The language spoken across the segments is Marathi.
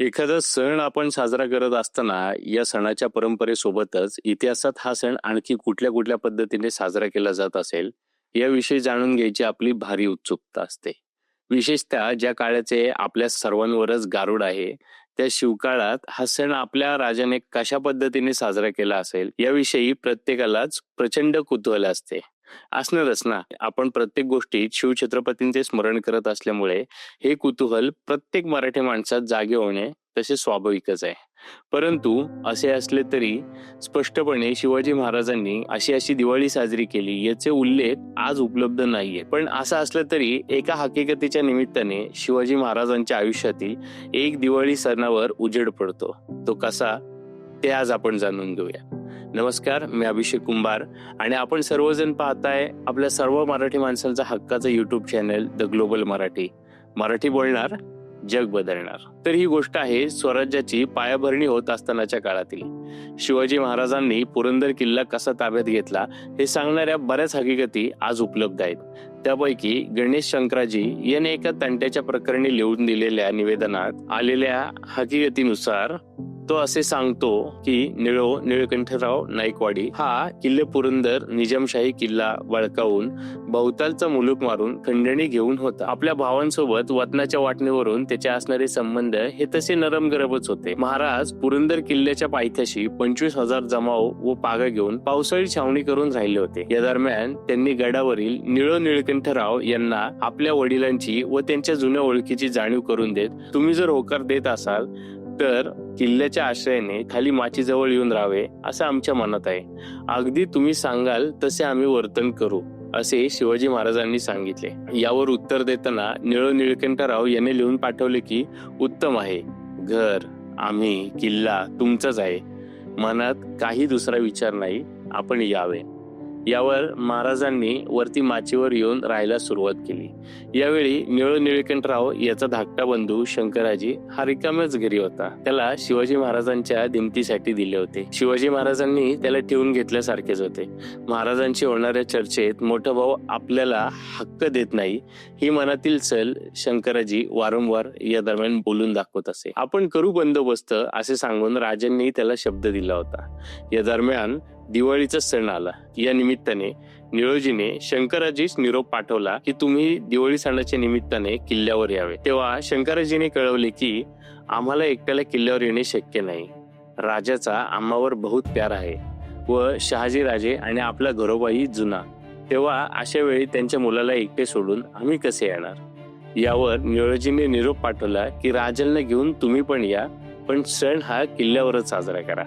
एखादा सण आपण साजरा करत असताना या सणाच्या परंपरेसोबतच इतिहासात हा सण आणखी कुठल्या कुठल्या पद्धतीने साजरा केला जात असेल याविषयी जाणून घ्यायची आपली भारी उत्सुकता असते. विशेषतः ज्या काळाचे आपल्या सर्वांवरच गारुड आहे त्या शिवकाळात हा सण आपल्या राजाने कशा पद्धतीने साजरा केला असेल याविषयी प्रत्येकालाच प्रचंड कुतूहल असते. असणारच ना. आपण प्रत्येक गोष्टीत शिवछत्रपतींचे स्मरण करत असल्यामुळे हे कुतूहल प्रत्येक मराठी माणसात जागे होणे तसे स्वाभाविकच आहे. परंतु असे असले तरी स्पष्टपणे शिवाजी महाराजांनी अशी अशी दिवाळी साजरी केली याचे उल्लेख आज उपलब्ध नाहीये. पण असं असलं तरी एका हकीकतीच्या निमित्ताने शिवाजी महाराजांच्या आयुष्यातील एक दिवाळी सणावर उजेड पडतो. तो कसा? ते आज आपण जाणून घेऊया. नमस्कार मी अभिषेक कुंभार आणि आपण सर्वजण पाहताय आपल्या सर्व मराठी माणसांचा हक्काचं YouTube channel the global Marathi. Marathi बोलणार जग बदलणार. तर ही गोष्ट आहे स्वराज्याची पायाभरणी होत असतानाच्या काळातील. शिवाजी महाराजांनी पुरंदर किल्ला कसा ताब्यात घेतला हे सांगणाऱ्या बऱ्याच हकीकती आज उपलब्ध आहेत. त्यापैकी गणेश शंकराजी याने एका तंट्याच्या प्रकरणी लिहून दिलेल्या निवेदनात आलेल्या हकीकतीनुसार तो असे सांगतो की निळो निळकंठराव नाईकवाडी हा किल्ले पुरंदर निजामशाही किल्ला बळकावून बहुतालचा मुलूक मारून खंडणी घेऊन होता. आपल्या भावांसोबत वतनाच्या वाटणीवरून त्याचे असणारे संबंध हे तसे नरम गरबच होते. महाराज पुरंदर किल्ल्याच्या पायथ्याशी पंचवीस हजार जमाव व पागा घेऊन पावसाळी छावणी करून राहिले होते. या दरम्यान त्यांनी गडावरील निळो निळकंठराव यांना आपल्या वडिलांची व त्यांच्या जुन्या ओळखीची जाणीव करून देत तुम्ही जर होकार देत असाल तर किल्ल्याच्या आश्रयाने खाली माचीजवळ येऊन राहावे असं आमच्या मनात आहे. अगदी तुम्ही सांगाल तसे आम्ही वर्तन करू असे शिवाजी महाराजांनी सांगितले. यावर उत्तर देताना निळो निळकंठराव यांनी लिहून पाठवले की उत्तम आहे. घर आम्ही किल्ला तुमचाच आहे. मनात काही दुसरा विचार नाही. आपण यावे. यावर महाराजांनी वरती माचीवर येऊन राहायला सुरुवात केली. यावेळी निळ निळकंठराव याचा धाकटा बंधू शंकराजी हा रिकाम्याच घरी होता. त्याला शिवाजी महाराजांच्या दिमतीसाठी दिले होते. शिवाजी महाराजांनी त्याला ठेवून घेतल्यासारखेच होते. महाराजांशी होणाऱ्या चर्चेत मोठा भाऊ आपल्याला हक्क देत नाही ही मनातील सल शंकराजी वारंवार या दरम्यान बोलून दाखवत असे. आपण करू बंदोबस्त असे सांगून राजांनी त्याला शब्द दिला होता. या दरम्यान दिवाळीचा सण आला. या निमित्ताने निळोजीने शंकराजीस निरोप पाठवला की तुम्ही दिवाळी सणाच्या निमित्ताने किल्ल्यावर यावे. तेव्हा शंकराजीने कळवले की आम्हाला एकट्याला किल्ल्यावर येणे शक्य नाही. राजाचा आम्हावर बहुत प्यार आहे व शहाजी राजे आणि आपला घरोबाही जुना. तेव्हा अशा वेळी त्यांच्या मुलाला एकटे सोडून आम्ही कसे येणार? यावर निळोजीने निरोप पाठवला की राजांना घेऊन तुम्ही पण या पण सण हा किल्ल्यावरच साजरा करा.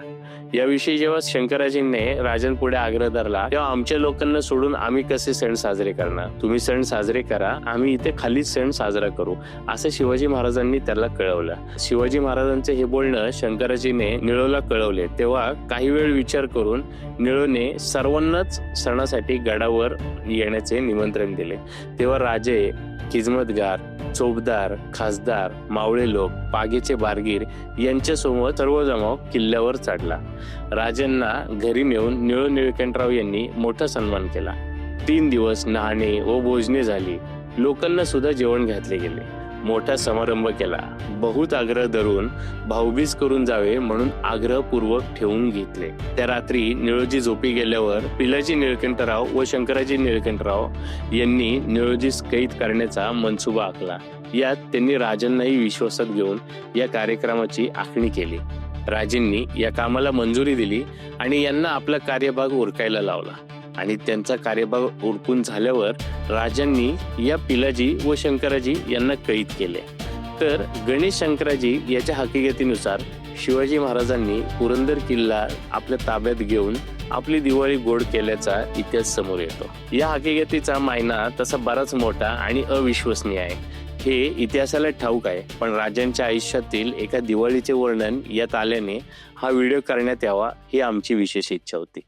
याविषयी जेव्हा शंकराजींनी राजन पुढे आग्रह धरला तेव्हा आमच्या लोकांना सोडून आम्ही कसे सण साजरे करणार? तुम्ही सण साजरे करा आम्ही इथे खाली सण साजरा करू असं शिवाजी महाराजांनी त्याला कळवलं. शिवाजी महाराजांचे हे बोलणं शंकराजीने निळोला कळवले. तेव्हा काही वेळ विचार करून निळोने सर्वांनाच सणासाठी गडावर येण्याचे निमंत्रण दिले. तेव्हा राजे खिजमतगार चोपदार खासदार मावळे लोक पागेचे बारगीर यांच्यासमोर सर्व जमाव किल्ल्यावर चढला राजांना घरी नेऊन निळ निळकंठराव यांनी मोठा सन्मान केला. तीन दिवस नाहणे व भोजने झाली. लोकांना सुद्धा जेवण घातले गेले. मोठा समारंभ केला. बहुत आग्रह धरून भाऊबीज करून जावे म्हणून आग्रहपूर्वक ठेवून घेतले. त्या रात्री निळोजी झोपी गेल्यावर पिलाजी निळकंठराव व शंकराजी निळकंठराव यांनी निळोजीस कैद करण्याचा मनसुबा आखला. यात त्यांनी राजांनाही विश्वासात घेऊन या कार्यक्रमाची आखणी केली. राजेंनी या कामाला मंजुरी दिली आणि यांना आपला कार्यभाग उरकायला लावला. आणि त्यांचा कार्यभाग उरकून झाल्यावर राजांनी या पिलाजी व शंकराजी यांना कैद केले. तर गणेश शंकराजी याच्या हकीकतीनुसार शिवाजी महाराजांनी पुरंदर किल्ला आपल्या ताब्यात घेऊन आपली दिवाळी गोड केल्याचा इतिहास समोर येतो. या हकीकतीचा मायना तसा बराच मोठा आणि अविश्वसनीय आहे. हे इतिहासाला ठाऊक आहे पण राजांच्या आयुष्यातील एका दिवाळीचे वर्णन यात आल्याने हा व्हिडिओ करण्यात यावा ही आमची विशेष इच्छा होती.